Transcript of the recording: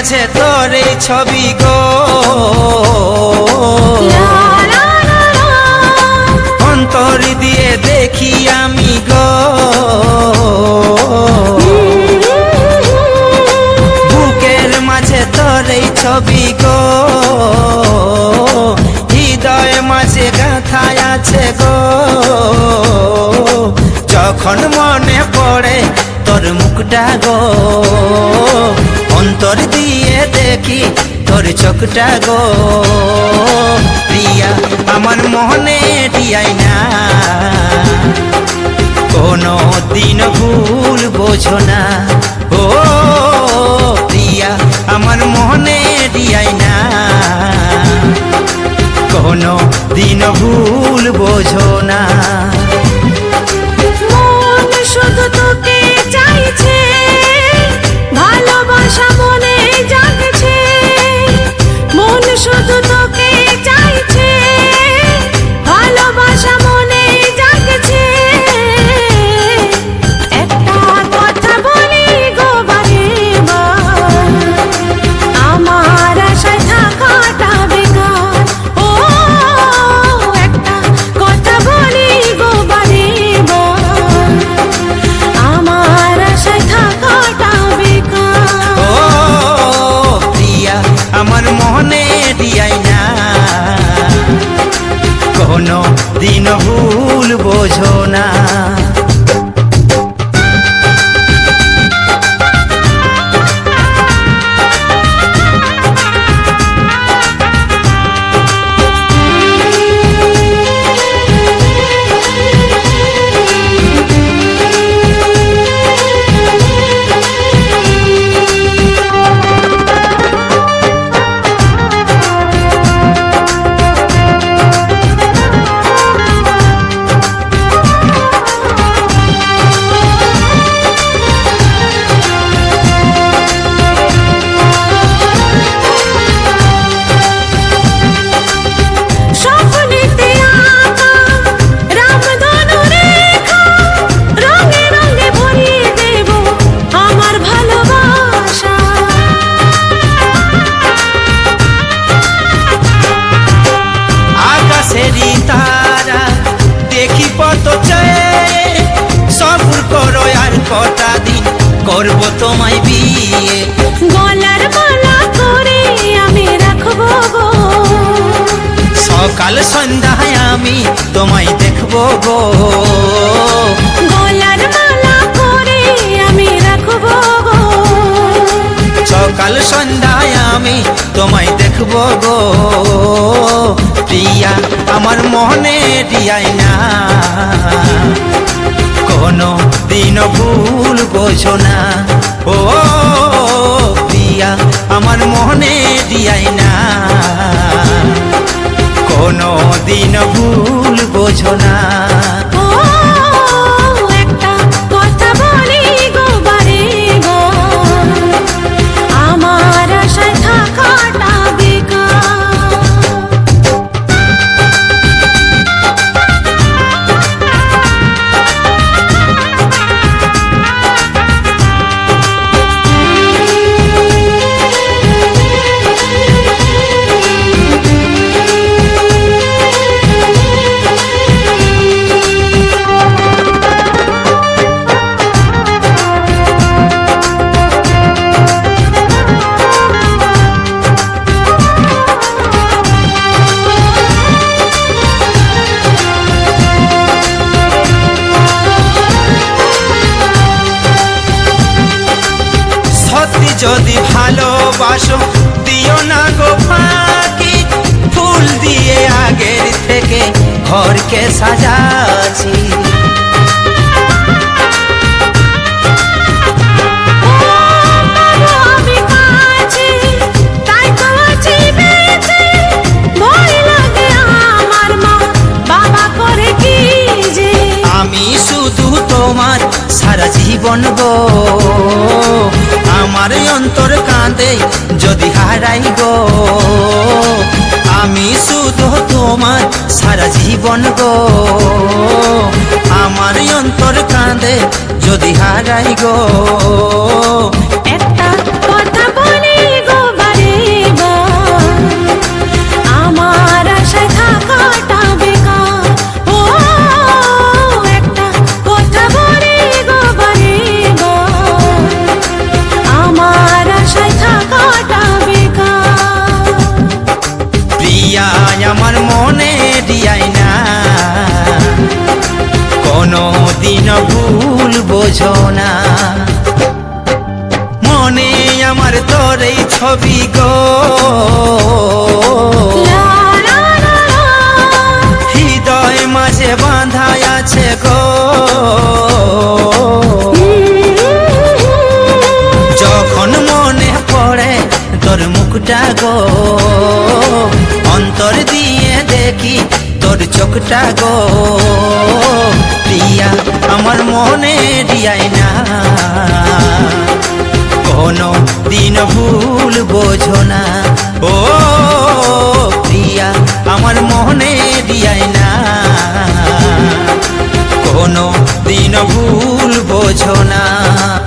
মাঝে তোর এই ছবি গো। অন্তর দিয়ে দেখি আমি গো। বুকের মাঝে তোর এই ছবি গো। হৃদয় মাঝে গাথায় আছে গো। যখন মনে পড়ে তোর মুখটা গো। তোর চোখটা গো। প্রিয়া, আমার মনে দিয়াই না। কোনো দিন ভুল বোঝো না। ও, প্রিয়া, আমার আমি তোমায় দেখব গো। গলার মালা করে আমি রাখব গো। সকাল সন্ধ্যায় আমি তোমায় দেখব গো। প্রিয়া আমার মনে দিয়াই না। কোনো দিন ভুল বোঝো না। ও প্রিয়া বোঝো ভালোবাসো দিও না গো ফাঁকি। ফুল দিয়ে আগের থেকে ঘরকে সাজাছি আমি কাছে হারাই গো। আমি শুধু তোমার সারা জীবন গো। আমার অন্তর কাঁদে যদি হারাই গো। ভুল বোঝো না। মনে আমার তোর এই ছবি গো। হৃদয় মাঝে বাঁধায় আছে গো। যখন মনে পড়ে তোর মুখটা গো, অন্তর দিয়ে দেখি তোর চোখটা গো। প্রিয়া, আমার মনে রিয়াই না। কোনো দিন ভুল বোঝো না। ও, প্রিয়া, আমার মনে রিয়াই না। কোনো দিন ভুল বোঝো না।